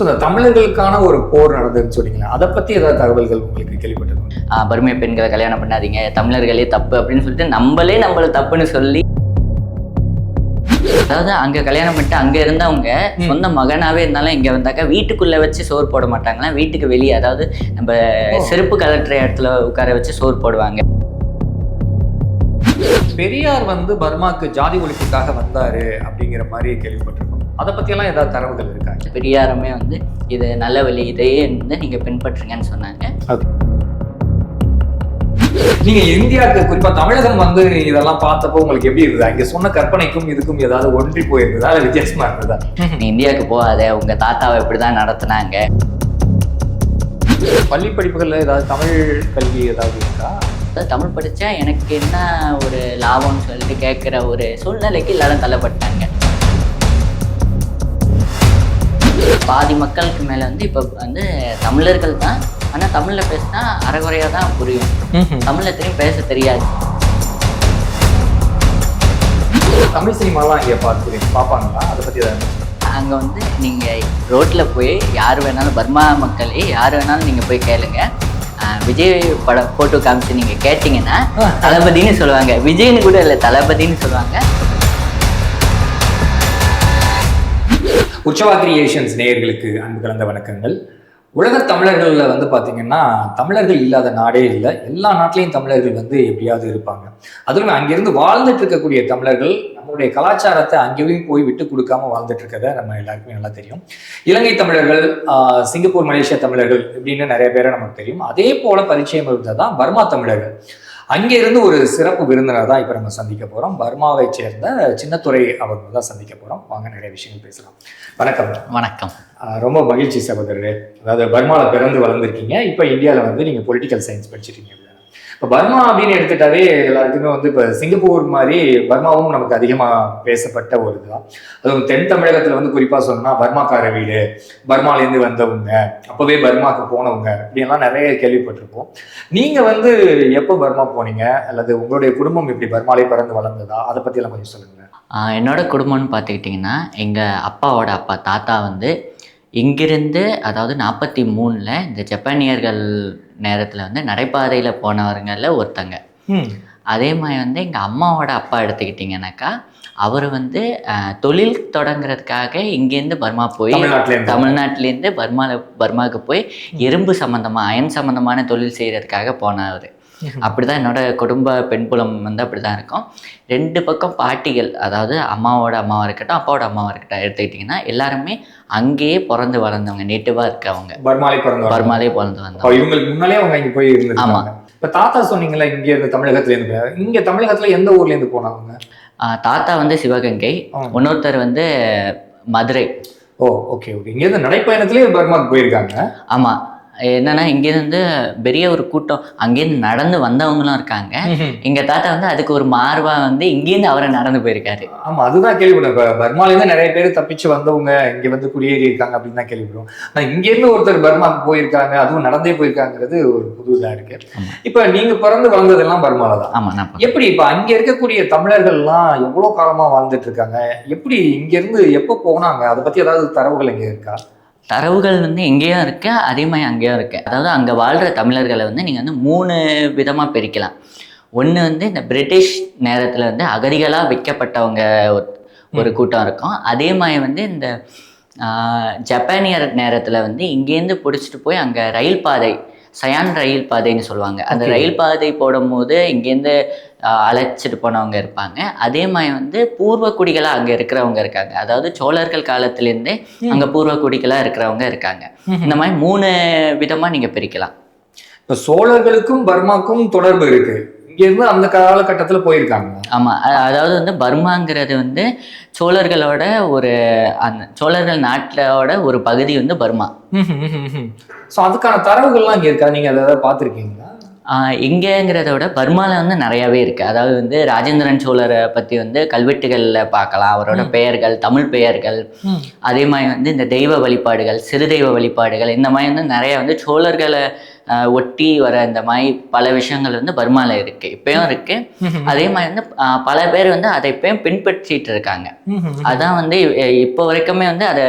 So இந்த தமிழர்களுக்கான ஒரு போர் நடந்ததுன்னு சொன்னீங்களா அதை பத்தி ஏதாவது தகவல்கள் உங்களுக்கு கேள்விப்பட்டது ஆஹ் பர்மிய பெண்களை கல்யாணம் பண்ணாதீங்க தமிழர்களே தப்பு அப்படின்னு சொல்லிட்டு நம்மளே நம்மள தப்புன்னு சொல்லி அதாவது அங்க கல்யாணம் பண்ணிட்டு அங்க இருந்தவங்க சொந்த மகனாவே இருந்தாலும் இங்க வந்தாக்கா வீட்டுக்குள்ள வச்சு சோறு போட மாட்டாங்களா? வீட்டுக்கு வெளியே அதாவது நம்ம செருப்பு கலட்டுற இடத்துல உட்கார வச்சு சோறு போடுவாங்க. பெரியார் வந்து பர்மாக்கு ஜாதி ஒழிப்புக்காக வந்தாரு அப்படிங்கிற மாதிரி கேள்விப்பட்டிருக்கோம். அதை பத்தியெல்லாம் ஏதாவது தரவுகள் இருக்கா? பெரியாருமே வந்து இது நல்ல வழி இதையே வந்து நீங்க பின்பற்றுங்கன்னு சொன்னாங்க. நீங்க இந்தியாவுக்கு குறிப்பா தமிழகம் வந்து இதெல்லாம் பார்த்தப்போ உங்களுக்கு எப்படி இருந்தது? இங்க சொன்ன கற்பனைக்கும் இதுக்கும் ஏதாவது ஒன்றி போயிருந்ததா? இல்ல வித்தியாசமா இருந்ததா? நீ இந்தியாவுக்கு போகாத உங்க தாத்தாவை இப்படிதான் நடத்துனாங்க. பள்ளி படிப்புகள்ல ஏதாவது தமிழ் கல்வி ஏதாவது இருக்கா? தமிழ் படிச்சா எனக்கு என்ன ஒரு லாபம்னு சொல்லிட்டு கேட்குற ஒரு சூழ்நிலைக்கு எல்லாரும் தள்ளப்பட்டாங்க. பாதி மக்களுக்கு மேலே வந்து இப்போ வந்து தமிழர்கள் தான். ஆனால் தமிழில் பேசினா அரைகுறையாக தான் புரியும். தமிழில் திரும்பி பேச தெரியாது. தமிழ் சினிமாலாம் இங்க பார்த்து பார்ப்பாங்களா? அதை பத்தி ஏதாவது அங்கே வந்து நீங்கள் ரோட்டில் போய் யார் வேணாலும் பர்மா மக்களே யார் வேணாலும் நீங்கள் போய் கேளுங்க. ஆஹ் விஜய் படம் ஃபோட்டோ காமிச்சு நீங்கள் கேட்டிங்கன்னா தளபதின்னு சொல்லுவாங்க. விஜய்னு கூட இல்லை தளபதின்னு சொல்லுவாங்க. உற்சவா கிரியேஷன்ஸ் நேயர்களுக்கு அன்பு கலந்த வணக்கங்கள். உலக தமிழர்களில் வந்து பார்த்தீங்கன்னா தமிழர்கள் இல்லாத நாடே இல்லை. எல்லா நாட்டிலையும் தமிழர்கள் வந்து எப்படியாவது இருப்பாங்க. அதுவும் அங்கிருந்து வாழ்ந்துட்டு இருக்கக்கூடிய தமிழர்கள் நம்மளுடைய கலாச்சாரத்தை அங்கேயும் போய் விட்டு கொடுக்காம வாழ்ந்துட்டு இருக்கதை நம்ம எல்லாருக்குமே நல்லா தெரியும். இலங்கை தமிழர்கள் சிங்கப்பூர் மலேசியா தமிழர்கள் இப்படின்னு நிறைய பேரை நமக்கு தெரியும். அதே போல பரிச்சயம் இருந்தால் தான் பர்மா தமிழர்கள். அங்கே இருந்து ஒரு சிறப்பு விருந்தினர் தான் இப்போ நம்ம சந்திக்க போறோம். பர்மாவை சேர்ந்த சின்னத்துறை அவங்க தான் சந்திக்க போறோம். வாங்க நிறைய விஷயங்கள் பேசலாம். வணக்கம். வணக்கம். ரொம்ப மகிழ்ச்சி சகோதரரே. அதாவது பர்மால பிறந்து வளர்ந்துருக்கீங்க. இப்போ இந்தியாவில் வந்து நீங்கள் பொலிட்டிக்கல் சயின்ஸ் படிச்சிருக்கீங்க. இப்போ பர்மா அப்படின்னு எடுத்துட்டாவே எல்லாருக்குமே வந்து இப்போ சிங்கப்பூர் மாதிரி பர்மாவும் நமக்கு அதிகமாக பேசப்பட்ட ஒரு இதுதான் அதுவும் தென் தமிழகத்தில் வந்து குறிப்பாக சொன்னால் பர்மாக்கார வீடு பர்மாலேருந்து வந்தவங்க அப்போவே பர்மாக்கு போனவங்க அப்படின்லாம் நிறைய கேள்விப்பட்டிருப்போம். நீங்கள் வந்து எப்போ பர்மா போனீங்க? அல்லது உங்களுடைய குடும்பம் இப்படி பர்மாலே பிறந்து வளர்ந்ததா? அதை பற்றியெல்லாம் கொஞ்சம் சொல்லுங்கள் என்னோட குடும்பம்னு பார்த்துக்கிட்டிங்கன்னா எங்கள் அப்பாவோட அப்பா தாத்தா வந்து இங்கிருந்து அதாவது நாற்பத்தி மூணில் இந்த ஜப்பானியர்கள் நேரத்தில் வந்து நடைபாதையில் போனவர்களில் ஒருத்தங்க. அதே மாதிரி வந்து எங்கள் அம்மாவோட அப்பா எடுத்துக்கிட்டிங்கனாக்கா அவர் வந்து தொழில் தொடங்குறதுக்காக இங்கேருந்து பர்மா போய் தமிழ்நாட்டிலேருந்து. பர்மால பர்மாவுக்கு போய் இரும்பு சம்மந்தமாக அயன் சம்மந்தமான தொழில் செய்கிறதுக்காக அப்படிதான் என்னோட குடும்ப பெண்புலம் வந்து அப்படிதான் இருக்கும். ரெண்டு பக்கம் பாட்டிகள் அதாவது அம்மாவோட அம்மாவாக இருக்கட்டும் அப்பாவோட அம்மாவாக இருக்கட்டும் எடுத்துக்கிட்டிங்கன்னா எல்லாருமே அங்கேயே பிறந்து வளர்ந்தவங்க நேட்டிவாக இருக்கவங்க. பர்மாலே பிறந்தவங்க பர்மாலே பிறந்து வந்தவங்க. அப்ப இவங்களுக்கு முன்னாலே அவங்க இங்க போய் இருந்திருக்காங்க. ஆமா. இப்ப தாத்தா சொன்னீங்கல்ல இங்க இருந்து தமிழகத்துல இருந்து இங்க தமிழகத்துல எந்த ஊர்ல இருந்து போனாங்க தாத்தா வந்து சிவகங்கை. இன்னொருத்தர் வந்து மதுரை. ஓ ஓகே ஓகே இங்க இருந்து நடைப்பயணத்திலே பர்மாக்கு போயிருக்காங்க. ஆமாம் என்னன்னா இங்கேருந்து பெரிய ஒரு கூட்டம். அங்கேருந்து நடந்து வந்தவங்களும் இருக்காங்க. எங்க தாத்தா வந்து அதுக்கு ஒரு மார்பா வந்து இங்கேருந்து அவரை நடந்து போயிருக்காரு. ஆமா அதுதான் கேள்விப்பட்டேன். இப்ப பர்மால இருந்து நிறைய பேர் தப்பிச்சு வந்தவங்க இங்க வந்து குடியேறி இருக்காங்க அப்படின்னு தான் கேள்விப்படுவோம் ஆனா இங்க இருந்து ஒருத்தர் பர்மாக்கு போயிருக்காங்க அதுவும் நடந்தே போயிருக்காங்கிறது ஒரு புது இதா இருக்கு. இப்ப நீங்க பிறந்து வளர்ந்ததெல்லாம் பர்மால தான். ஆமா எப்படி இப்ப அங்க இருக்கக்கூடிய தமிழர்கள்லாம் எவ்வளவு காலமா வாழ்ந்துட்டு இருக்காங்க? எப்படி இங்க இருந்து எப்ப போனாங்க? அதை பத்தி ஏதாவது தரவுகள் இங்க இருக்கா? தரவுகள் வந்து எங்கேயும் இருக்கு அதே மாதிரி அங்கேயும் இருக்கு. அதாவது அங்க வாழ்ற தமிழர்களை வந்து நீங்க வந்து மூணு விதமா பிரிக்கலாம். ஒண்ணு வந்து இந்த பிரிட்டிஷ் நேரத்துல வந்து அகதிகளா வைக்கப்பட்டவங்க ஒரு- கூட்டம் இருக்கும். அதே மாதிரி வந்து இந்த ஜப்பானியர் நேரத்துல வந்து இங்கேருந்து பிடிச்சிட்டு போய் அங்க ரயில் பாதை சயான் ரயில் பாதைன்னு சொல்லுவாங்க. அந்த. ரயில் பாதை போடும்போது இங்கேருந்து அழைச்சிட்டு போனவங்க இருப்பாங்க. அதே மாதிரி வந்து பூர்வ குடிகளா அங்க இருக்கிறவங்க இருக்காங்க. அதாவது சோழர்கள் காலத்திலேருந்தே அங்க பூர்வ குடிகளா இருக்கிறவங்க இருக்காங்க. இந்த மாதிரி மூணு விதமா நீங்க பிரிக்கலாம். இப்ப சோழர்களுக்கும் பர்மாக்கும் தொடர்பு இருக்கு. இங்க இருந்து அந்த காலகட்டத்துல போயிருக்காங்க. ஆமா. அ- அதாவது வந்து பர்மாங்கிறது வந்து சோழர்களோட ஒரு அந்த சோழர்கள் நாட்டோட ஒரு பகுதி வந்து பர்மா. சோ அதுக்கான தரவுகள்லாம் இங்க இருக்கா? நீங்க அதை ஆஹ் இங்கங்கிறத விட பர்மால வந்து நிறையவே இருக்கு. அதாவது வந்து ராஜேந்திரன் சோழரை பத்தி வந்து கல்வெட்டுகள்ல பார்க்கலாம். அவரோட பெயர்கள் தமிழ் பெயர்கள். அதே மாதிரி வந்து இந்த தெய்வ வழிபாடுகள் சிறு தெய்வ வழிபாடுகள் இந்த மாதிரி வந்து நிறைய வந்து சோழர்களை ஒட்டி வர இந்த மாதிரி பல விஷயங்கள் வந்து பர்மால இருக்கு இப்பயும் இருக்கு. அதே மாதிரி வந்து பல பேர் வந்து அதை இப்பயும் பின்பற்றிட்டு இருக்காங்க அதான் வந்து இப்போ வரைக்குமே வந்து அதை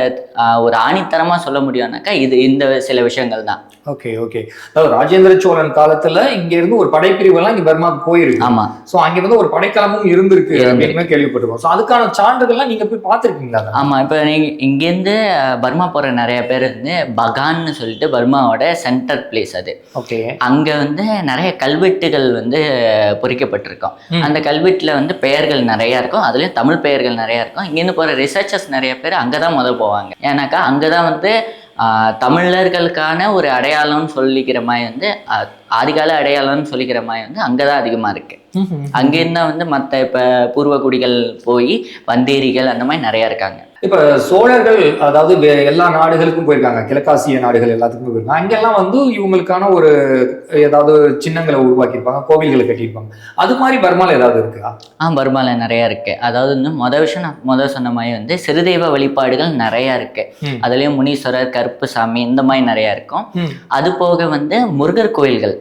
ஒரு ஆணித்தரமா சொல்ல முடியும்னாக்கா இது இந்த சில விஷயங்கள் தான். Okay okay. அதாவது ராஜேந்திர சோழன் காலத்துல இங்க இருந்து ஒரு படைப்பிரிவு எல்லாம் இங்க பர்மாக்கு போயிருக்கு. ஆமா. சோ அங்க வந்து ஒரு படைக்கலமும் இருந்திருக்கு. அப்படின்னு கேள்விப்பட்டிருக்கோம். சோ அதுக்கான சான்றுகள்லாம் நீங்க போய் பார்த்திருக்கீங்களா அதை? ஆமா இப்போ நீங்க இங்கேருந்து அஹ், பர்மா போற நிறைய பேர் வந்து பகான்னு சொல்லிட்டு பர்மாவோட சென்டர் பிளேஸ் அது. ஓகே. அங்க வந்து நிறைய கல்வெட்டுகள் வந்து பொறிக்கப்பட்டிருக்கும். அந்த கல்வெட்டுல வந்து பெயர்கள் நிறைய இருக்கும். அதுலயும் தமிழ் பெயர்கள் நிறைய இருக்கும். இங்கேருந்து போற ரிசர்ச்சர்ஸ் நிறைய பேர் அங்கதான் முத போவாங்க. ஏன்னாக்கா அங்கதான் வந்து தமிழர்களுக்கான ஒரு அடையாளம்னு சொல்லிக்கிற மாதிரி வந்து ஆதிகால அடையாளம்னு சொல்லிக்கிற மாதிரி வந்து அங்கதான் அதிகமா இருக்கு. அங்கேருந்து வந்து மற்ற இப்போ பூர்வகுடிகள் போய் வந்தேரிகள் அந்த மாதிரி நிறைய இருக்காங்க. இப்ப சோழர்கள் அதாவது எல்லா நாடுகளுக்கும் போயிருக்காங்க. கிழக்காசிய நாடுகள் எல்லாத்துக்கும் போயிருக்காங்க. அங்கெல்லாம் வந்து இவங்களுக்கான ஒரு ஏதாவது சின்னங்களை உருவாக்கியிருப்பாங்க கோவில்களை கட்டியிருப்பாங்க. அது மாதிரி பர்மால ஏதாவது இருக்கா? ஆ பர்மால நிறைய இருக்கு. அதாவது வந்து மொதல் விஷயம் நான் முதல் சொன்ன மாதிரி வந்து சிறுதெய்வ வழிபாடுகள் நிறைய இருக்கு. அதுலயும் முனீஸ்வரர் கருப்புசாமி இந்த மாதிரி நிறைய இருக்கும். அது போக வந்து முருகர் கோயில்கள்.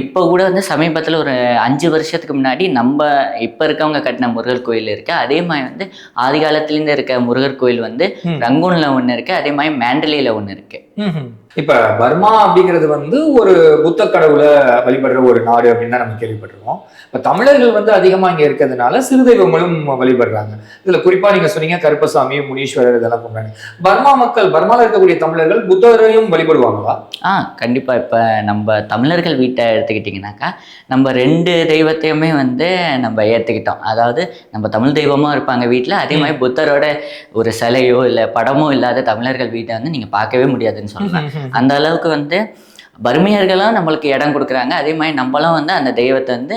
இப்போ கூட வந்து சமீபத்தில் ஒரு அஞ்சு வருஷத்துக்கு முன்னாடி நம்ம இப்போ இருக்கவங்க கட்டின முருகர் கோயில் இருக்கு அதே மாதிரி வந்து ஆதி காலத்துலேருந்து இருக்க முருகர் கோயில் வந்து. ரங்கூன்ல ஒன்று இருக்கு அதே மாதிரி மேண்டலியில் ஒன்று இருக்கு. இப்ப பர்மா அப்படிங்கிறது வந்து ஒரு புத்த கடவுளை வழிபடுற ஒரு நாடு அப்படின்னு தான் நம்ம கேள்விப்பட்டிருக்கோம். இப்ப தமிழர்கள் வந்து அதிகமா இங்க இருக்கிறதுனால சிறு தெய்வங்களும் வழிபடுறாங்க. இதுல குறிப்பா நீங்க சொன்னீங்க கருப்பசாமி முனீஸ்வரர் இதெல்லாம் பண்றாங்க பர்மா மக்கள் பர்மால இருக்கக்கூடிய தமிழர்கள் புத்தரையும் வழிபடுவாங்களா? ஆ கண்டிப்பாக இப்போ நம்ம தமிழர்கள் வீட்டை எடுத்துக்கிட்டிங்கனாக்கா நம்ம ரெண்டு தெய்வத்தையுமே வந்து நம்ம ஏற்றுக்கிட்டோம் அதாவது நம்ம தமிழ் தெய்வமும் இருப்பாங்க வீட்டில் அதே மாதிரி புத்தரோட ஒரு சிலையோ இல்லை படமோ இல்லாத தமிழர்கள் வீட்டை வந்து நீங்கள் பார்க்கவே முடியாதுன்னு சொல்லலாம் அந்த அளவுக்கு வந்து பர்மியர்களும் நம்மளுக்கு இடம் கொடுக்குறாங்க. அதே மாதிரி நம்மளும் வந்து அந்த தெய்வத்தை வந்து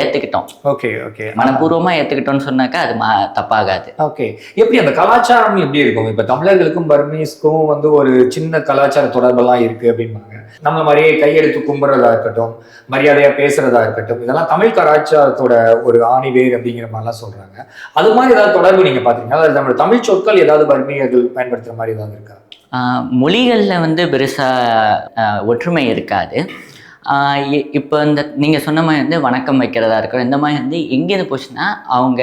ஏத்துக்கிட்டோம். Okay okay. மனப்பூர்வமாக ஏற்றுக்கிட்டோம்னு சொன்னாக்கா அது மா தப்பாகாது. ஓகே. எப்படி அந்த கலாச்சாரம் எப்படி இருக்கும்? இப்ப தமிழர்களுக்கும் பர்மீஸ்க்கும் வந்து ஒரு சின்ன கலாச்சார தொடர்பெல்லாம் இருக்கு அப்படிம்பாங்க. நம்மள மாதிரியே கையெடுத்து கும்பிட்றதா இருக்கட்டும் மரியாதையா பேசுறதா இருக்கட்டும் இதெல்லாம் தமிழ் கலாச்சாரத்தோட ஒரு ஆணிவேர் அப்படிங்கிற மாதிரிலாம் சொல்றாங்க. அது மாதிரி ஏதாவது தொடர்பு நீங்க பாத்தீங்கன்னா அதாவது நம்ம தமிழ் சொற்கள் ஏதாவது பர்மியர்கள் பயன்படுத்துற மாதிரி ஏதாவது இருக்கா? மொழிகளில் வந்து பெருசாக ஒற்றுமை இருக்காது. இ- இப்போ இந்த நீங்கள் சொன்ன மாதிரி வந்து வணக்கம் வைக்கிறதா இருக்கும் இந்த மாதிரி வந்து எங்கேருந்து போச்சுன்னா அவங்க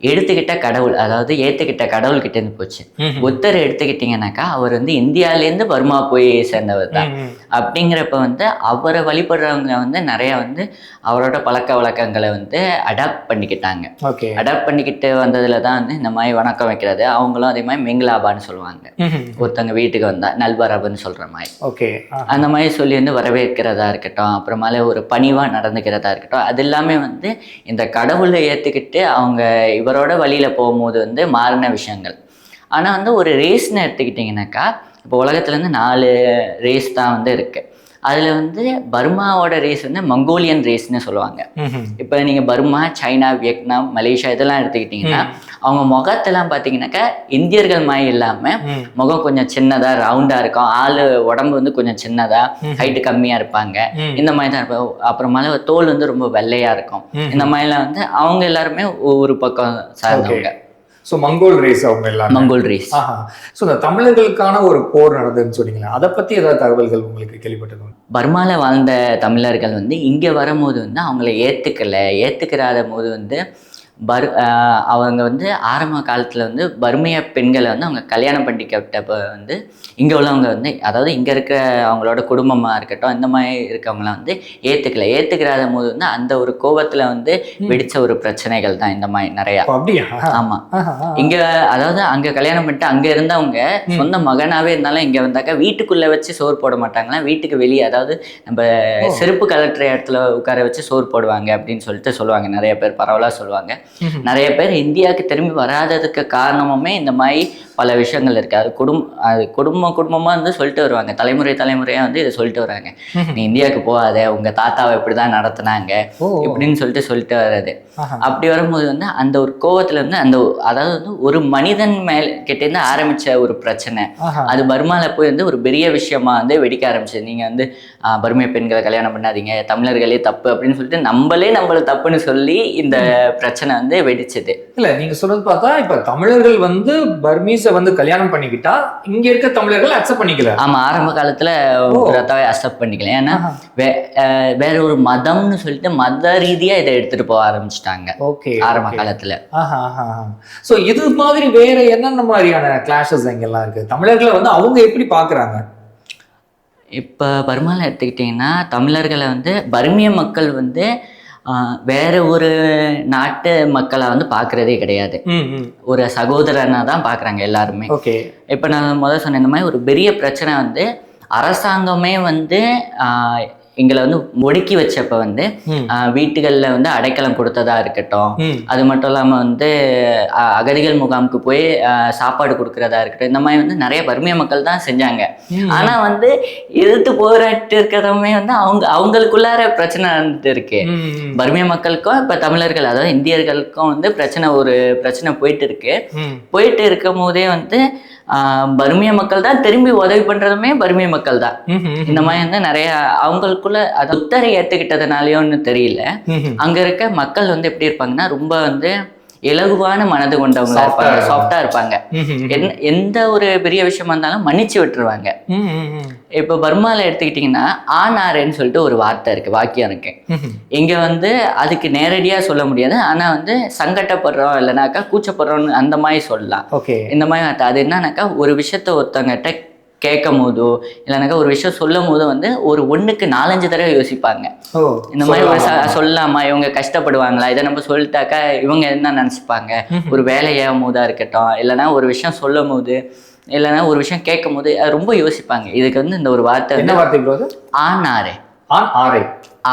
எடுத்துக்கிட்ட கடவுள் அதாவது ஏற்றுக்கிட்ட கடவுள்கிட்டேருந்து போச்சு. புத்தர் எடுத்துக்கிட்டிங்கனாக்கா அவர் வந்து இந்தியாவிலேருந்து பர்மா போய் சேர்ந்தவர் தான். அப்படிங்கிறப்ப வந்து அவரை வழிபடுறவங்க வந்து நிறைய வந்து அவரோட பழக்க வழக்கங்களை வந்து அடாப்ட் பண்ணிக்கிட்டாங்க. ஓகே. அடாப்ட் பண்ணிக்கிட்டு வந்ததுல தான் வந்து இந்த மாதிரி வணக்கம் வைக்கிறது அவங்களும் அதே மாதிரி மெங்கலாபான்னு சொல்லுவாங்க. ஒருத்தவங்க வீட்டுக்கு வந்தா நல்வரவுன்னு சொல்ற மாதிரி. ஓகே. அந்த மாதிரி சொல்லி வந்து வரவேற்கிறதா இருக்கட்டும் அப்புறமால ஒரு பணிவா நடந்துக்கிறதா இருக்கட்டும் அது எல்லாமே வந்து இந்த கடவுளை ஏத்துக்கிட்டு அவங்க இவரோட வழியில போகும்போது வந்து மாறின விஷயங்கள். ஆனா வந்து ஒரு ரேஸ்னு எடுத்துக்கிட்டிங்கனாக்கா இப்போ உலகத்துல இருந்து நாலு ரேஸ் தான் வந்து இருக்கு. அதுல வந்து பர்மாவோட ரேஸ் வந்து மங்கோலியன் ரேஸ்னு சொல்லுவாங்க. இப்போ நீங்கள் பர்மா சைனா வியட்நாம் மலேசியா இதெல்லாம் எடுத்துக்கிட்டிங்கன்னா அவங்க முகத்தெல்லாம் பார்த்தீங்கன்னாக்கா இந்தியர்கள் மாதிரி இல்லாமல் முகம் கொஞ்சம் சின்னதா ரவுண்டா இருக்கும். ஆளு உடம்பு வந்து கொஞ்சம் சின்னதா ஹைட்டு கம்மியா இருப்பாங்க. இந்த மாதிரி தான் இருப்பாங்க அப்புறமால தோல் வந்து ரொம்ப வெள்ளையா இருக்கும். இந்த மாதிரிலாம் வந்து அவங்க எல்லாருமே ஒரு பக்கம் சார்ந்தவங்க. ஸோ மங்கோல் ரேஸ் அவங்க எல்லாரும். மங்கோல் ரேஸ் ஸோ இந்த தமிழர்களுக்கான ஒரு போர் நடந்ததுன்னு சொன்னீங்களா அதை பத்தி ஏதாவது தகவல்கள் உங்களுக்கு கேள்விப்பட்டது பர்மால வாழ்ந்த தமிழர்கள் வந்து இங்க வரும்போது வந்து அவங்கள ஏத்துக்கல. ஏத்துக்கிறாத போது வந்து பர் அவங்க வந்து ஆரம்ப காலத்துல வந்து பர்மிய பெண்களை வந்து அவங்க கல்யாணம் பண்ணிக்கப்பட்டப்ப வந்து இங்க உள்ளவங்க வந்து அதாவது இங்க இருக்க அவங்களோட குடும்பமா இருக்கட்டும் இந்த மாதிரி இருக்கவங்களாம் வந்து ஏத்துக்கல ஏத்துக்கிறாத போது வந்து அந்த ஒரு கோபத்துல வந்து வெடிச்ச ஒரு பிரச்சனைகள் தான் இந்த மாதிரி நிறையா அப்போ அப்படியா ஆமா ஆஹா, ஆஹா. இங்க அதாவது அங்க கல்யாணம் பண்ணிட்டு அங்க இருந்தவங்க. சொந்த மகனாவே இருந்தாலும் இங்க வந்தாக்கா வீட்டுக்குள்ள வச்சு சோறு போட மாட்டாங்களா வீட்டுக்கு வெளியே அதாவது நம்ம. செருப்பு கலட்டுற இடத்துல உட்கார வச்சு சோறு போடுவாங்க அப்படின்னு சொல்லிட்டு சொல்லுவாங்க நிறைய பேர் பரவலா சொல்லுவாங்க. நிறைய பேர் இந்தியாவுக்கு திரும்பி வராததுக்கு காரணமுமே இந்த மாதிரி பல விஷயங்கள் இருக்கு. அது குடும் அது குடும்பம் குடும்பமா வந்து சொல்லிட்டு வருவாங்க. தலைமுறை தலைமுறையா வந்து இதை சொல்லிட்டு வராங்க. நீ இந்தியாவுக்கு போகாத உங்க தாத்தாவை இப்படிதான் நடத்துனாங்க இப்படின்னு சொல்லிட்டு சொல்லிட்டு வர்றது. அப்படி வரும்போது வந்து அந்த ஒரு கோவத்துல இருந்து அந்த அதாவது வந்து ஒரு மனிதன் மேல் கிட்டேருந்து ஆரம்பிச்ச ஒரு பிரச்சனை. அது பர்மால போய் வந்து ஒரு பெரிய விஷயமா வந்து வெடிக்க ஆரம்பிச்சது. நீங்க வந்து பர்மிய பெண்களை கல்யாணம் பண்ணாதீங்க. தமிழர்களே தப்பு அப்படின்னு சொல்லிட்டு நம்மளே நம்மள தப்புன்னு சொல்லி இந்த பிரச்சனை வந்து வெடிச்சது. இல்ல நீங்க சொல்றது பார்த்தா இப்ப தமிழர்கள் வந்து பர்மீஸை வந்து கல்யாணம் பண்ணிக்கிட்டா இங்க இருக்க தமிழர்கள் அக்செப்ட் பண்ணிக்கல. ஆமா ஆரம்ப காலத்துல ரத்தாவை அக்செப்ட் பண்ணிக்கல. ஏன்னா வேற ஒரு மதம்னு சொல்லிட்டு மத ரீதியா இதை எடுத்துட்டு போக ஆரம்பிச்சிட்டாங்க. ஓகே ஆரம்ப காலத்துல. சோ இது மாதிரி வேற என்னென்ன மாதிரியான கிளாஷஸ் எங்கெல்லாம் இருக்கு? தமிழர்களை வந்து அவங்க எப்படி பாக்குறாங்க? இப்போ பர்மாவில் எடுத்துக்கிட்டிங்கன்னா தமிழர்களை வந்து பர்மிய மக்கள் வந்து வேற ஒரு நாட்டு மக்களை வந்து பார்க்குறதே கிடையாது. ஒரு சகோதரனா தான் பார்க்குறாங்க எல்லாருமே. ஓகே. இப்போ நான் முதல் சொன்ன இந்த மாதிரி ஒரு பெரிய பிரச்சனை வந்து அரசாங்கமே வந்து எங்களை வந்து ஒடுக்கி வச்சப்ப வந்து வீட்டுகளில் வந்து அடைக்கலம் கொடுத்ததா இருக்கட்டும். அது மட்டும் இல்லாமல் வந்து அகதிகள் முகாமுக்கு போய் சாப்பாடு கொடுக்கறதா இருக்கட்டும். இந்த மாதிரி வந்து நிறைய பர்மிய மக்கள் தான் செஞ்சாங்க. ஆனா வந்து எதிர்த்து போராட்டு இருக்கிறவங்க வந்து அவங்க அவங்களுக்குள்ளார பிரச்சனை நடந்துட்டு இருக்கு. பர்மிய மக்களுக்கும் இப்ப தமிழர்கள் அதாவது இந்தியர்களுக்கும் வந்து பிரச்சனை ஒரு பிரச்சனை போயிட்டு இருக்கு. போயிட்டு இருக்கும் போதே வந்து பர்மிய மக்கள் தான் திரும்பி உதவி பண்றதுமே பர்மிய மக்கள் தான். இந்த மாதிரி வந்து நிறைய அவங்களுக்குள்ள அது உத்தரை ஏத்துக்கிட்டதுனாலயோன்னு தெரியல. அங்க இருக்க மக்கள் வந்து எப்படி இருப்பாங்கன்னா ரொம்ப வந்து இலகுவான மனது கொண்டவங்களா இருப்பாங்க. சாஃப்டா இருப்பாங்க. எந்த ஒரு பெரிய விஷயமா இருந்தாலும் மன்னிச்சு விட்டுருவாங்க. இப்போ பர்மால எடுத்துக்கிட்டிங்கன்னா ஆனாரேன்னு சொல்லிட்டு ஒரு வார்த்தை இருக்கு வாக்கியம் இருக்கு. இங்க வந்து அதுக்கு நேரடியா சொல்ல முடியாது. ஆனா வந்து சங்கட்டப்படுறோம் இல்லைனாக்கா கூச்சப்படுறோம்னு அந்த மாதிரி சொல்லலாம். இந்த மாதிரி வார்த்தை. அது என்னன்னாக்கா ஒரு விஷயத்த ஒருத்தவங்ககிட்ட கேட்கும் போதோ இல்லைனாக்கா ஒரு விஷயம் சொல்லும் போதோ வந்து ஒரு ஒண்ணுக்கு நாலஞ்சு தடவை யோசிப்பாங்க. இந்த மாதிரி ஒரு சொல்லலாமா இவங்க கஷ்டப்படுவாங்களா? இதை நம்ம சொல்லிட்டாக்கா இவங்க என்ன நினைச்சுப்பாங்க? ஒரு வேலையாகும் போதா இருக்கட்டும் இல்லைன்னா ஒரு விஷயம் சொல்லும் போது இல்லைன்னா ஒரு விஷயம் கேட்கும் போது ரொம்ப யோசிப்பாங்க. இதுக்கு வந்து இந்த ஒரு வார்த்தை என்ன வந்து ஆனாரே.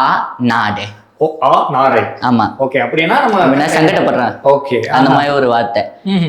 ஆ நாடே. ஓ ஆ நாரை ஆமா. ஓகே அப்படின்னா நம்ம சங்கடப்படுறான். ஓகே அந்த மாதிரி ஒரு வார்த்தை.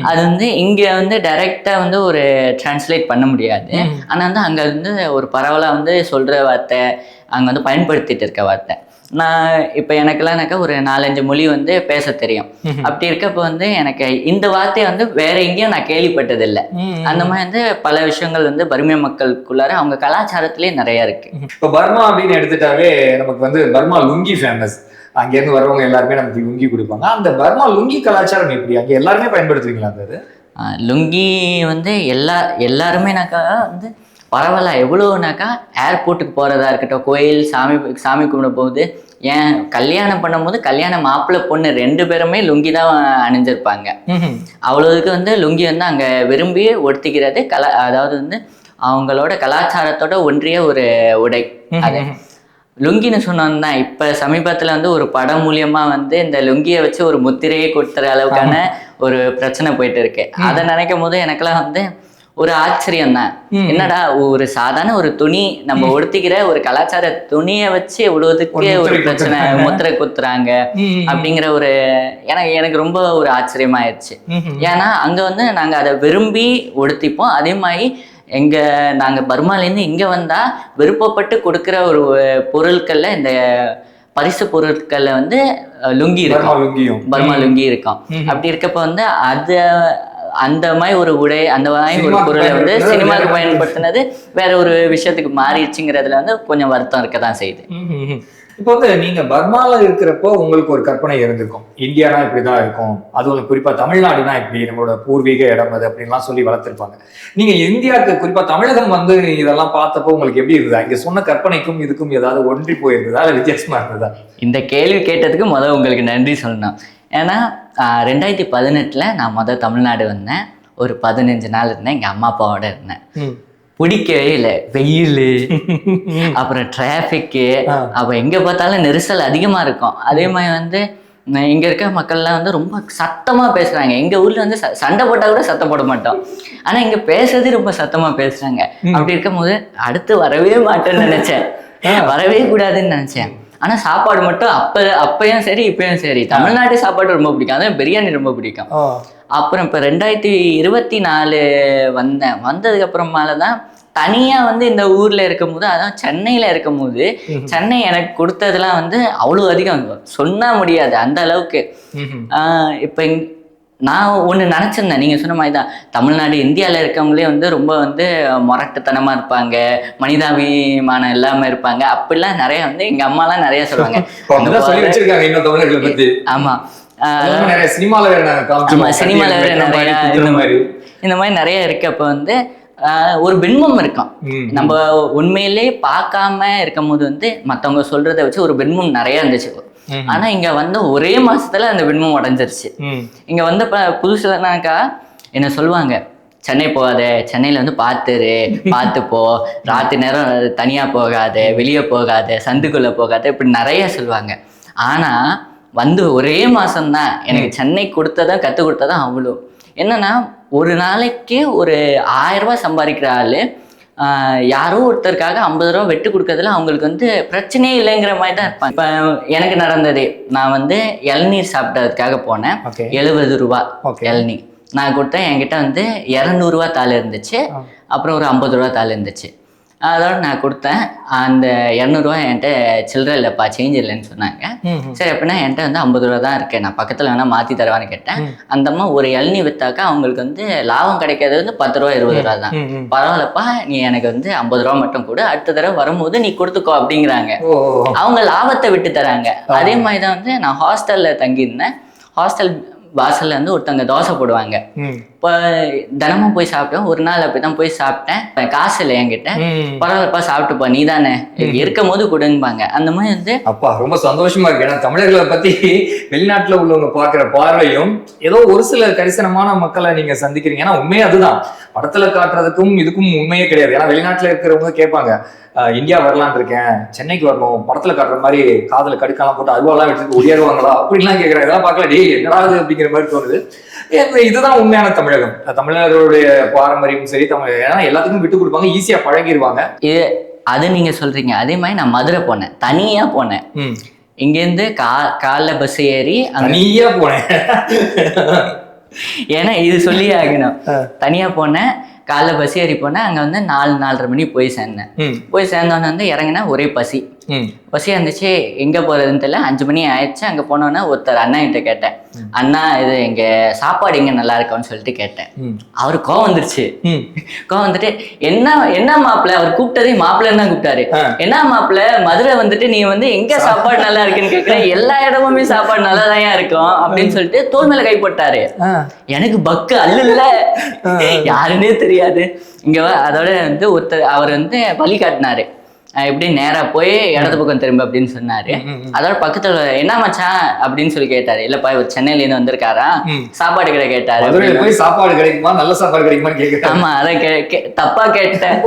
அது வந்து இங்க வந்து டைரக்டா வந்து ஒரு டிரான்ஸ்லேட் பண்ண முடியாது. ஆனா வந்து அங்க வந்து ஒரு பரவலா வந்து சொல்ற வார்த்தை அங்க வந்து பயன்படுத்திட்டு இருக்க வார்த்தை. நான் இப்போ எனக்கெல்லாம்னாக்கா ஒரு நாலஞ்சு மொழி வந்து பேச தெரியும். அப்படி இருக்கப்ப வந்து எனக்கு இந்த வார்த்தையை வந்து வேற எங்கேயும் நான் கேள்விப்பட்டதில்லை. அந்த மாதிரி வந்து பல விஷயங்கள் வந்து பர்மிய மக்களுக்குள்ளார அவங்க கலாச்சாரத்திலே நிறைய இருக்கு. இப்போ பர்மா அப்படின்னு எடுத்துட்டாவே நமக்கு வந்து பர்மா லுங்கி ஃபேமஸ் அங்கேருந்து வர்றவங்க எல்லாருமே நமக்கு லுங்கி கொடுப்பாங்க. அந்த பர்மா லுங்கி கலாச்சாரம் எப்படி? அங்கே எல்லாருமே பயன்படுத்துவீங்களா அந்த லுங்கி வந்து எல்லா எல்லாருமேனாக்கா வந்து பரவாயில்ல எவ்வளோனாக்கா ஏர்போர்ட்டுக்கு போகிறதா இருக்கட்டும் கோயில் சாமி சாமி கும்பிட போகுது ஏன் கல்யாணம் பண்ணும்போது கல்யாண மாப்பிள்ளை பொண்ணு ரெண்டு பேருமே லுங்கி தான் அணிஞ்சிருப்பாங்க. அவ்வளோதுக்கு வந்து லுங்கி வந்து அங்கே விரும்பி ஒடுத்திக்கிறது கலா அதாவது வந்து அவங்களோட கலாச்சாரத்தோட ஒன்றிய ஒரு உடை. அது லுங்கின்னு சொன்னோம் தான் இப்போ சமீபத்தில் வந்து ஒரு படம் மூலியமா வந்து இந்த லுங்கியை வச்சு ஒரு முத்திரையை கொடுத்துற அளவுக்கான ஒரு பிரச்சனை போயிட்டு இருக்கு. அதை நினைக்கும் போது எனக்கெல்லாம் வந்து ஒரு ஆச்சரியம் தான் என்னடா ஒரு சாதாரண ஒரு துணி நம்ம உடுத்திக்கிற ஒரு கலாச்சார துணியை வச்சு இவ்வளவுதுக்கு ஒரு பிரச்சனை. முத்திரை குத்துறாங்க அப்படிங்கிற ஒரு எனக்கு எனக்கு ரொம்ப ஒரு ஆச்சரியமாயிருச்சு. ஏன்னா அங்க வந்து நாங்க அதை விரும்பி உடுத்திப்போம். அதே மாதிரி எங்க நாங்க பர்மாலேருந்து இங்க வந்தா விருப்பப்பட்டு கொடுக்குற ஒரு பொருட்கள்ல இந்த பரிசு பொருட்கள்ல வந்து லுங்கி இருக்கும். பர்மா லுங்கி இருக்கும். அப்படி இருக்கப்ப வந்து அது அந்த மாதிரி ஒரு உடை அந்த மாதிரி ஒரு பொருளை வந்து சினிமாவுக்கு பயன்படுத்தினது வேற ஒரு விஷயத்துக்கு மாறிடுச்சுங்கிறதுல வந்து கொஞ்சம் வருத்தம் இருக்க தான் செய்யுது. இப்போ வந்து நீங்க பர்மால இருக்கிறப்போ உங்களுக்கு ஒரு கற்பனை இருந்திருக்கும். இந்தியானா இப்படிதான் இருக்கும். அதுவும் குறிப்பா தமிழ்நாடுனா இப்படி நம்மளோட பூர்வீக இடம் அது அப்படின்லாம் சொல்லி வளர்த்துருப்பாங்க. நீங்க இந்தியாவுக்கு குறிப்பா தமிழகம் வந்து இதெல்லாம் பார்த்தப்போ உங்களுக்கு எப்படி இருந்ததா? இங்க சொன்ன கற்பனைக்கும் இதுக்கும் ஏதாவது ஒன்றி போயிருந்ததா? இல்ல வித்தியாசமா இருந்ததா? இந்த கேள்வி கேட்டதுக்கு முதல் உங்களுக்கு நன்றி சொல்லணும். ஏன்னா ரெண்டாயிரத்தி பதினெட்டில் நான் முதல் தமிழ்நாடு வந்தேன். ஒரு பதினஞ்சு நாள் இருந்தேன். எங்கள் அம்மா அப்பாவோட இருந்தேன். பிடிக்கவே இல்லை. வெயில் அப்புறம் டிராஃபிக்கு. அப்போ எங்கே பார்த்தாலும் நெரிசல் அதிகமாக இருக்கும். அதே மாதிரி வந்து இங்க இருக்க மக்கள்லாம் வந்து ரொம்ப சத்தமா பேசுறாங்க. எங்க ஊர்ல வந்து ச- சண்டை போட்டா கூட சத்தம் போட மாட்டோம். ஆனா இங்க பேசுறது ரொம்ப சத்தமா பேசுறாங்க. அப்படி இருக்கும்போது அடுத்து வரவே மாட்டேன்னு நினைச்சேன். வரவே கூடாதுன்னு நினைச்சேன். ஆனா சாப்பாடு மட்டும் அப்ப அப்பயும் சரி இப்பயும் சரி. தமிழ்நாட்டு சாப்பாடு ரொம்ப பிடிக்கும். அதான் பிரியாணி ரொம்ப பிடிக்கும். அப்புறம் இப்போ ரெண்டாயிரத்தி இருபத்தி நாலு வந்தேன். வந்ததுக்கு அப்புறமால தான் தனியாக வந்து இந்த ஊரில் இருக்கும்போது அதான் சென்னையில் இருக்கும்போது சென்னை எனக்கு கொடுத்ததெல்லாம் வந்து அவ்வளோ அதிகம். சொன்னா முடியாது அந்த அளவுக்கு. ம்ஹும். இப்போ நான் ஒன்று நினச்சிருந்தேன். நீங்கள் சொன்ன மாதிரி தான் தமிழ்நாடு இந்தியாவில் இருக்கவங்களே வந்து ரொம்ப வந்து முரட்டுத்தனமாக இருப்பாங்க. மனிதாபிமானம் இல்லாமல் இருப்பாங்க. அப்படிலாம் நிறைய வந்து எங்கள் அம்மாலாம் நிறைய சொல்லுவாங்க. ஆமாம் அதெல்லாம் நிறைய நிறைய மாதிரி, இந்த மாதிரி நிறைய இருக்கப்ப வந்து ஆஹ், ஒரு பின்பம் இருக்கும். நம்ம உண்மையிலே பார்க்காம இருக்கும் போது வந்து மத்தவங்க சொல்றதை வச்சு ஒரு பின்பம் நிறைய இருந்துச்சு. ஆனா இங்க வந்து ஒரே மாசத்துல அந்த பின்பம் உடஞ்சிருச்சு. இங்க வந்த புதுசுலனாக்கா என்ன சொல்லுவாங்க சென்னை போகாத சென்னையில வந்து பார்த்துரு பார்த்து போ. ராத்திரி நேரம் தனியா போகாத வெளியே போகாத சந்துக்குள்ள போகாத இப்படி நிறைய சொல்லுவாங்க. ஆனா வந்து ஒரே மாசம்தான் எனக்கு சென்னை கொடுத்ததான் கத்து கொடுத்ததான் அவ்வளோ. என்னன்னா ஒரு நாளைக்கு ஒரு ஆயிரம் ரூபாய் சம்பாதிக்கிற ஆளு யாரோ ஒருத்தருக்காக ஐம்பது ரூபா வெட்டு கொடுக்கறதுல அவங்களுக்கு வந்து பிரச்சனையே இல்லைங்கிற மாதிரி தான் இருப்பாங்க. இப்போ எனக்கு நடந்ததே நான் வந்து இளநீர் சாப்பிட்டதுக்காக போனேன். எழுபது ரூபா ஓகே. இளநீ நான் கொடுத்தேன் என்கிட்ட வந்து இரநூறுவா தாள் இருந்துச்சு. அப்புறம் ஒரு ஐம்பது ரூபா தாள் இருந்துச்சு. அதோட நான் கொடுத்தேன். அந்த இரநூறுவா என்கிட்ட சில்லறை இல்லைப்பா சேஞ்ச் இல்லைன்னு சொன்னாங்க. சரி அப்படின்னா என்கிட்ட வந்து ஐம்பது ரூபா தான் இருக்கு. நான் பக்கத்தில் வேணா மாற்றி தருவான்னு கேட்டேன். அந்த அம்மா ஒரு இளநீ வித்தாக்கா அவங்களுக்கு வந்து லாபம் கிடைக்கிறது வந்து பத்து ரூபா இருபது ரூபா தான். பரவாயில்லப்பா நீ எனக்கு வந்து ஐம்பது ரூபா மட்டும் கொடு. அடுத்த தடவை வரும்போது நீ கொடுத்துக்கோ அப்படிங்கிறாங்க. அவங்க லாபத்தை விட்டு தராங்க. அதே மாதிரி தான் வந்து நான் ஹாஸ்டல்ல தங்கியிருந்தேன். ஹாஸ்டல் வாசல்ல வந்து ஒருத்தவங்க தோசை போடுவாங்க. இப்போ தினமும் போய் சாப்பிட்டேன். ஒரு நாள் அப்படிதான் போய் சாப்பிட்டேன். காசு இல்லை என்கிட்ட. பரவாயில்லப்பா சாப்பிட்டுப்பா நீ தானே இருக்கும் போது கொடுங்கப்பாங்க அந்த மாதிரி வந்து அப்பா ரொம்ப சந்தோஷமா இருக்கு. ஏன்னா தமிழர்களை பத்தி வெளிநாட்டுல உள்ளவங்க பாக்குற பார்வையும் ஏதோ ஒரு சில கரிசனமான மக்களை நீங்க சந்திக்கிறீங்க. ஏன்னா உண்மையே அதுதான். படத்துல காட்டுறதுக்கும் இதுக்கும் உண்மையே கிடையாது. ஏன்னா வெளிநாட்டுல இருக்கிறவங்க கேட்பாங்க "அஹ், இந்தியா வரலான்னு இருக்கேன். சென்னைக்கு வரணும். படத்துல காட்டுற மாதிரி காதுல கடுக்கெல்லாம் போட்டு அருவாலாம் வச்சுட்டு ஒடியாருவாங்களா அப்படின்லாம் கேட்கறாங்க. இதெல்லாம் பார்க்கல. டேய் என்னடா இது அப்படிங்கிற மாதிரி தோணுது. இதுதான் உண்மையான தமிழகம். தமிழர்களுடைய பாரம்பரியம் சரி தமிழ் ஏன்னா எல்லாத்துக்கும் விட்டு கொடுப்பாங்க ஈஸியா பழகிடுவாங்க இது அது நீங்க சொல்றீங்க. அதே மாதிரி நான் மதுரை போனேன். தனியா போனேன். இங்கேருந்து கா காலைல பஸ் ஏறி அங்க தனியா போனேன். ஏன்னா இது சொல்லி ஆகணும். தனியா போனேன். காலைல பஸ் ஏறி போனேன். அங்க வந்து நாலு நாலரை மணி போய் சேர்ந்தேன். போய் சேர்ந்தோன்னே வந்து இறங்கினா ஒரே பசி. பசியாக இருந்துச்சு எங்கே போகிறதுன்னு தெரியல. அஞ்சு மணி ஆயிடுச்சு. அங்கே போனோன்னே ஒருத்தர் அண்ணா கிட்ட கேட்டேன். அண்ணா இது எங்க சாப்பாடு எங்கே நல்லா இருக்கும்னு சொல்லிட்டு கேட்டேன். அவர் கோவம் வந்துருச்சு. கோவம் வந்துட்டு என்ன என்ன மாப்பிள்ள அவர் கூப்பிட்டதே மாப்பிள்ளைன்னு தான் கூப்பிட்டாரு. என்ன மாப்பிள்ள மதுரை வந்துட்டு நீ வந்து எங்க சாப்பாடு நல்லா இருக்குன்னு கேட்குற எல்லா இடமுமே சாப்பாடு நல்லா தான் இருக்கும் அப்படின்னு சொல்லிட்டு தோல் மேல கை போட்டாரு. எனக்கு பக்கு அல்ல யாருன்னே தெரியாது. இங்க அதோட வந்து ஒருத்தர் அவர் வந்து வழி காட்டினாரு. எப்படி நேரா போய் இடது பக்கம் திரும்ப அப்படின்னு சொன்னாரு. அதோட பக்கத்துல என்ன மச்சான்? அப்படின்னு சொல்லி கேட்டாரு. இல்லப்பா இவர் சென்னையில இருந்து வந்திருக்காரா. சாப்பாடு கடை கேட்டாரு சாப்பாடு கிடைக்குமா? நல்ல சாப்பாடு கிடைக்குமான்னு கேக்குறாங்க ஆமா அதை கே- கே- தப்பா கேட்டேன்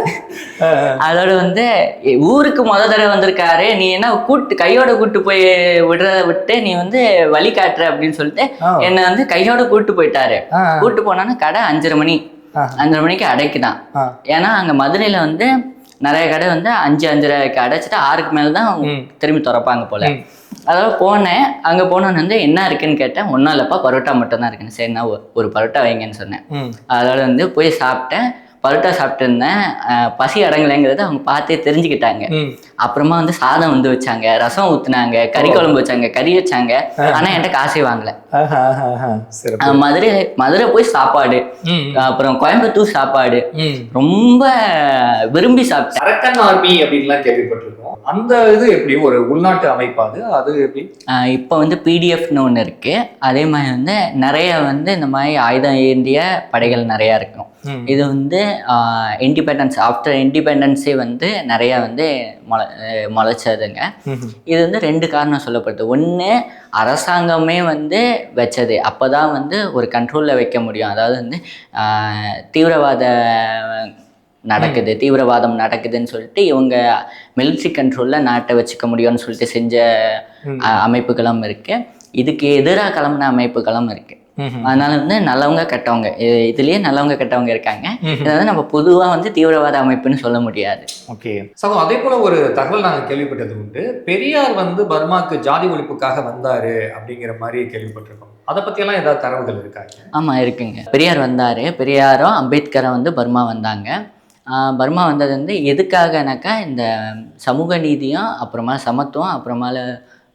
அதோட வந்து ஊருக்கு முத தடவை வந்திருக்காரு. நீ என்ன கூட்டு கையோட கூட்டு போய் விடுறத விட்டு நீ வந்து வழி காட்டுற? அப்படின்னு சொல்லிட்டு. என்னை வந்து கையோட கூட்டு போயிட்டாரு. கூட்டு போனான்னா கடை அஞ்சரை மணி. அஞ்சரை மணிக்கு அடைக்குதான். ஏன்னா அங்க மதுரையில வந்து நிறைய கடை வந்து அஞ்சு அஞ்சரைக்கு அடைச்சிட்டு ஆறுக்கு மேல தான். திரும்பி திறப்பாங்க போல. அதோட போனேன் அங்க போனோன்னு வந்து என்ன இருக்குன்னு கேட்டேன் ஒன்றும் இல்லைப்பா பரோட்டா மட்டும் தான் இருக்குன்னு சரி நான் ஒரு பரோட்டா வைங்கன்னு சொன்னேன். அதோட வந்து போய் சாப்பிட்டேன் பரோட்டா சாப்பிட்டு இருந்தேன் அஹ் பசி அடங்கலைங்கிறத அவங்க பார்த்தே தெரிஞ்சுக்கிட்டாங்க. ம். அப்புறமா வந்து சாதம் வந்து வச்சாங்க. ரசம் ஊத்துனாங்க. கறி குழம்பு வச்சாங்க. கறி வச்சாங்க. ஆனா என்கிட்ட காசே வாங்கல. மதுரை மதுரை போய் சாப்பாடு. ம். அப்புறம் கோயம்புத்தூர் சாப்பாடு. ரொம்ப விரும்பி சாப்பிட்டேன். அரக்கன் ஆர்மி அப்படின்லாம் கேள்விப்பட்டிருக்கோம். அந்த இது எப்படி? ஒரு உள்நாட்டு அமைப்பா அது அது எப்படி? இப்போ வந்து பிடிஎஃப்னு ஒன்று இருக்கு. அதே மாதிரி வந்து நிறைய வந்து இந்த மாதிரி ஆயுதம் ஏந்திய படைகள் நிறையா இருக்கும். இது வந்து இண்டிபெண்டன்ஸ் ஆஃப்டர் இண்டிபெண்டன்ஸே வந்து நிறைய வந்து முளை முளைச்சதுங்க. இது வந்து ரெண்டு காரணம் சொல்லப்படுது. ஒன்று அரசாங்கமே வந்து வச்சது. அப்போ தான் வந்து ஒரு கண்ட்ரோலில் வைக்க முடியும். அதாவது வந்து தீவிரவாத நடக்குது தீவிரவாதம் நடக்குதுன்னு சொல்லிட்டு இவங்க மிலிட்ரி கண்ட்ரோலில் நாட்டை வச்சுக்க முடியும்னு சொல்லிட்டு செஞ்ச அமைப்புகளும் இருக்கு. இதுக்கு எதிராக கிளம்புன அமைப்புகளும் இருக்கு. அதனால வந்து நல்லவங்க கெட்டவங்க இது- இதுலயே நல்லவங்க கெட்டவங்க இருக்காங்க. வந்து நம்ம பொதுவா வந்து தீவிரவாத அமைப்புன்னு சொல்ல முடியாது. ஓகே. சகோ அதே போல ஒரு தகவல் நாங்க கேள்விப்பட்டது உண்டு. பெரியார் வந்து பர்மாக்கு ஜாதி ஒழிப்புக்காக வந்தாரு அப்படிங்கிற மாதிரி கேள்விப்பட்டிருக்கோம். அதை பத்தி எல்லாம் ஏதாவது தரவுகள் இருக்காங்க ஆமா இருக்குங்க. பெரியார் வந்தாரு. பெரியாரும் அம்பேத்கரும் வந்து பர்மா வந்தாங்க. பர்மா வந்தது வந்து எதுக்காகனாக்கா இந்த சமூக நீதியும் அப்புறமா சமத்துவம் அப்புறமால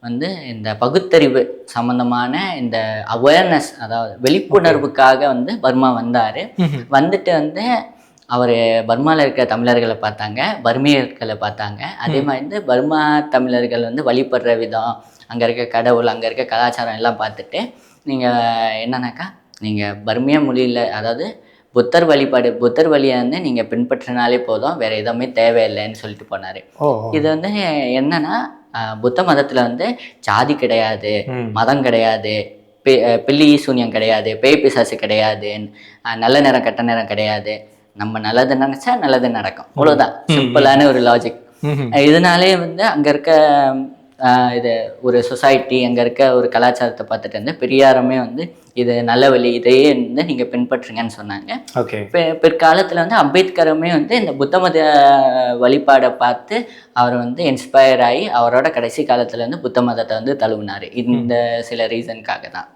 வந்து இந்த பகுத்தறிவு சம்பந்தமான இந்த அவேர்னஸ் அதாவது விழிப்புணர்வுக்காக வந்து பர்மா வந்தார். வந்துட்டு வந்து அவர் பர்மாவில் இருக்க தமிழர்களை பார்த்தாங்க பர்மியர்களை பார்த்தாங்க. அதே மாதிரி வந்து பர்மா தமிழர்கள் வந்து வழிபடுற விதம் அங்கே இருக்க கடவுள் அங்கே இருக்க கலாச்சாரம் எல்லாம் பார்த்துட்டு நீங்கள் என்னன்னாக்கா நீங்கள் பர்மியா மொழியில் அதாவது புத்தர் வழிபாடு புத்தர் வழியை வந்து நீங்கள் பின்பற்றினாலே போதும். வேறு எதுவுமே தேவையில்லைன்னு சொல்லிட்டு போனார். இது வந்து என்னன்னா புத்த மதத்தில் வந்து ஜாதி கிடையாது. மதம் கிடையாது பில்லி சூன்யம் கிடையாது பேய் பிசாசு கிடையாது நல்ல நேரம் கெட்ட நேரம் கிடையாது. நம்ம நல்லது நினைச்சா நல்லது நடக்கும். அவ்வளவுதான். சிம்பிளான ஒரு லாஜிக். இதனாலே வந்து அங்க இருக்க இது ஒரு சொசைட்டி அங்க இருக்க ஒரு கலாச்சாரத்தை பார்த்துட்டு வந்து பெரியாரமே வந்து இது நல்ல வழி இதையே வந்து நீங்க பின்பற்றுங்கன்னு சொன்னாங்க. ஓகே பிற்காலத்துல வந்து அம்பேத்கருமே வந்து இந்த புத்த மத வழிபாடை பார்த்து அவர் வந்து இன்ஸ்பயர் ஆகி அவரோட கடைசி காலத்துல இருந்து புத்த மதத்தை வந்து தழுவினாரு. இந்த சில ரீசனுக்காக தான்.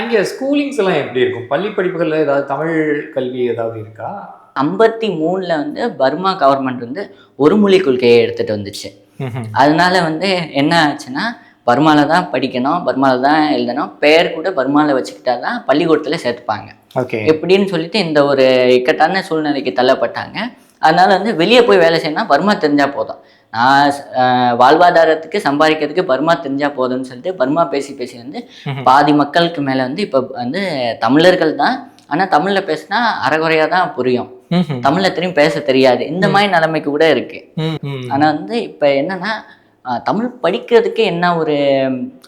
அங்க ஸ்கூலிங்ஸ் எல்லாம் எப்படி இருக்கும்? பள்ளி படிப்புகள்ல ஏதாவது தமிழ் கல்வி ஏதாவது இருக்கா? ஐம்பத்தி மூணுல வந்து பர்மா கவர்மெண்ட் வந்து ஒரு மொழி கொள்கையை எடுத்துட்டு வந்துச்சு. அதனால வந்து என்ன ஆச்சுன்னா பர்மால தான் படிக்கணும் பர்மால தான் எழுதணும். பெயர் கூட பர்மால வச்சுக்கிட்டா தான் பள்ளிக்கூடத்துல சேர்த்துப்பாங்க. எப்படின்னு சொல்லிட்டு இந்த ஒரு இக்கட்டான சூழ்நிலைக்கு தள்ளப்பட்டாங்க. அதனால வந்து வெளியே போய் வேலை செய்யணும்னா பர்மா தெரிஞ்சா போதும். நான் வாழ்வாதாரத்துக்கு சம்பாதிக்கிறதுக்கு பர்மா தெரிஞ்சா போதும்னு சொல்லிட்டு பர்மா பேசி பேசி வந்து. பாதி மக்களுக்கு மேலே வந்து இப்போ வந்து தமிழர்கள் தான். ஆனால் தமிழில் பேசினா அறகுறையாக தான் புரியும். தமிழில் திரும்பி பேச தெரியாது. இந்த மாதிரி நிலைமைக்கு கூட இருக்கு. ஆனால் வந்து இப்போ என்னன்னா தமிழ் படிக்கிறதுக்கு என்ன ஒரு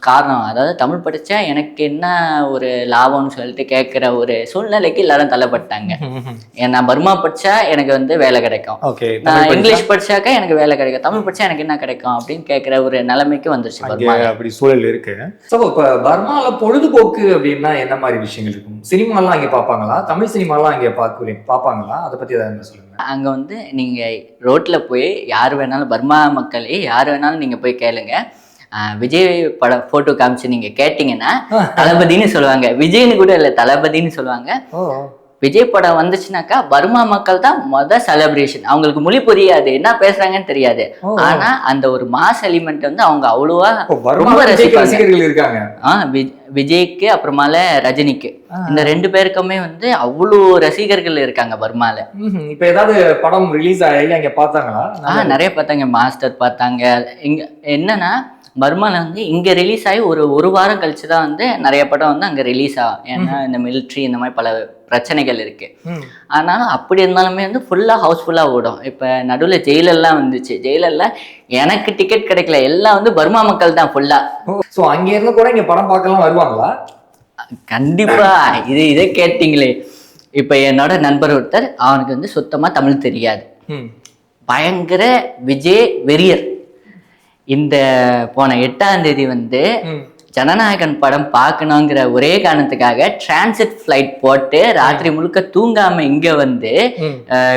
காரணம்? அதாவது தமிழ் படித்தா எனக்கு என்ன ஒரு லாபம்னு சொல்லிட்டு கேட்குற ஒரு சூழ்நிலைக்கு எல்லாரும் தள்ளப்பட்டாங்க. நான் பர்மா படித்தா எனக்கு வந்து வேலை கிடைக்கும். ஓகே நான் இங்கிலீஷ் படிச்சாக்கா எனக்கு வேலை கிடைக்கும். தமிழ் படிச்சா எனக்கு என்ன கிடைக்கும் அப்படின்னு கேட்குற ஒரு நிலைமைக்கு வந்துருச்சு பர்மா. அப்படி சூழல் இருக்கு. சோ இப்ப பர்மால பொழுதுபோக்கு அப்படின்னா என்ன மாதிரி விஷயங்கள் இருக்கும்? சினிமாலாம் அங்க பாப்பாங்களா தமிழ் சினிமாலாம் அங்க பாக்குறீங்க பாப்பாங்களா அதை பத்தி ஏதாவது என்ன சொல்லுங்க? அங்கே வந்து நீங்கள் ரோட்டில் போய் யார் வேணாலும் பர்மா மக்களே யார் வேணாலும் நீங்கள் போய் கேளுங்க. விஜய் படம் ஃபோட்டோ காமிச்சு நீங்கள் கேட்டிங்கன்னா தளபதின்னு சொல்லுவாங்க. விஜய்னு கூட இல்லை தளபதின்னு சொல்லுவாங்க. விஜய் படம் வந்துச்சுனாக்கா பர்மா மக்கள் தான் மொதல் செலிப்ரேஷன் அவங்களுக்கு மொழி புரியாது. என்ன பேசுறாங்கன்னு தெரியாது. ஆனா அந்த ஒரு மாஸ் எலிமெண்ட் வந்து அவங்க அவ்வளோவா ரொம்ப. ரசிகர்கள் இருக்காங்க. ஆ விஜய்க்கு அப்புறமால ரஜினிக்கு. இந்த ரெண்டு பேருக்குமே வந்து அவ்வளோ ரசிகர்கள் இருக்காங்க பர்மால. இப்ப ஏதாவது படம் ரிலீஸ் ஆகி அங்க பார்த்தாங்களா? நிறைய பார்த்தாங்க. மாஸ்டர் பார்த்தாங்க. இங்க என்னன்னா பர்மால வந்து இங்க ரிலீஸ் ஆகி ஒரு ஒரு வாரம் கழிச்சு தான் வந்து நிறைய படம் வந்து அங்க ரிலீஸ் ஆகும் ஏன்னா இந்த மிலிட்ரி இந்த மாதிரி பல பிரச்சனைகள் இருக்கு. ஆனாலும் அப்படி இருந்தாலுமே வந்து ஃபுல்லாக ஹவுஸ்ஃபுல்லாக ஓடும். இப்போ நடுவில் ஜெயிலெல்லாம் வந்துச்சு. ஜெயிலெல்லாம் எனக்கு டிக்கெட் கிடைக்கல. எல்லாம் வந்து பர்மா மக்கள் தான் ஃபுல்லாக ஓ, சோ அங்க இருந்து கூட இங்க படம் பார்க்கலாம் வருவாங்களா? கண்டிப்பா. இது இதே கேட்டிங்களே. இப்போ என்னோட நண்பர் ஒருத்தர் அவனுக்கு வந்து சுத்தமாக தமிழ் தெரியாது. பயங்கர விஜய் வெறியர். இந்த போன எட்டாம் தேதி வந்து. ஜனநாயகன் படம் பார்க்கணுங்கிற ஒரே காரணத்துக்காக டிரான்சிட் ஃப்ளைட் போட்டு ராத்திரி முழுக்க தூங்காம இங்க வந்து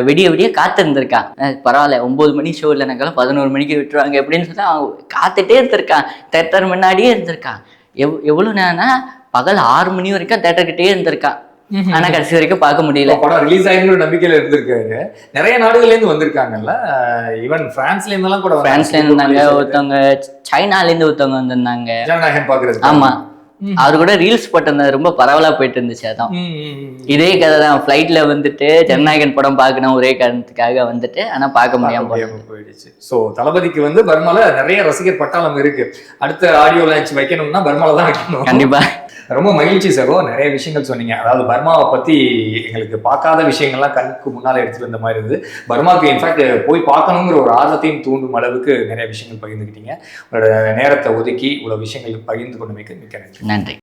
விடிய விடிய காத்திருந்திருக்கான். பரவாயில்ல ஒன்பது மணி ஷோ இல்லைனாக்காலும் பதினோரு மணிக்கு விட்டுருவாங்க எப்படின்னு சொல்லி அவன் காத்துட்டே இருந்திருக்கான். தேட்டர் முன்னாடியே இருந்திருக்கான். எவ் எவ்வளவு நேரம்னா பகல் ஆறு மணி வரைக்கும் தேட்டர்கிட்டயே இருந்திருக்கான். ஆனா கடைசி வரைக்கும் பார்க்க முடியல. படம் ரிலீஸ் ஆகிங்கிற நம்பிக்கையில இருந்திருக்காரு. நிறைய நாடுகள்ல இருந்து வந்திருக்காங்கல்ல ஈவன் பிரான்ஸ்ல இருந்தெல்லாம் கூட. பிரான்ஸ்ல இருந்தாங்க ஒருத்தவங்க சைனால இருந்து ஒருத்தவங்க வந்திருந்தாங்க. ஜனநாயகன் பாக்குறது ஆமா. அவரு கூட ரீல்ஸ் போட்டிருந்தாரு ரொம்ப பரவலா போயிட்டு இருந்துச்சு அதான். இதே கதை தான் ஃப்ளைட்ல வந்துட்டு ஜனநாயகன் படம் பார்க்கணும் ஒரே காரணத்துக்காக வந்துட்டு ஆனா பார்க்க முடியாம போயிடுச்சு. சோ தளபதிக்கு வந்து பர்மால நிறைய ரசிகர் பட்டாளம் இருக்கு. அடுத்த ஆடியோ லான்ச் வைக்கணும்னா பர்மால தான் வைக்கணும். கண்டிப்பா. ரொம்ப மகிழ்ச்சி சகோ. நிறைய விஷயங்கள் சொன்னீங்க. அதாவது பர்மாவை பத்தி எங்களுக்கு பார்க்காத விஷயங்கள்லாம் கண்ணுக்கு முன்னால எடுத்துட்டு வந்த மாதிரி இருந்தது. பர்மாவுக்கு இன்ஃபேக்ட் போய் பார்க்கணுங்கிற ஒரு ஆர்வத்தையும் தூண்டும் அளவுக்கு நிறைய விஷயங்கள் பகிர்ந்துக்கிட்டீங்க உங்களோட நேரத்தை ஒதுக்கி இவ்வளவு விஷயங்கள் பகிர்ந்து கொண்டமைக்கு மிக்க நன்றி. நன்றி.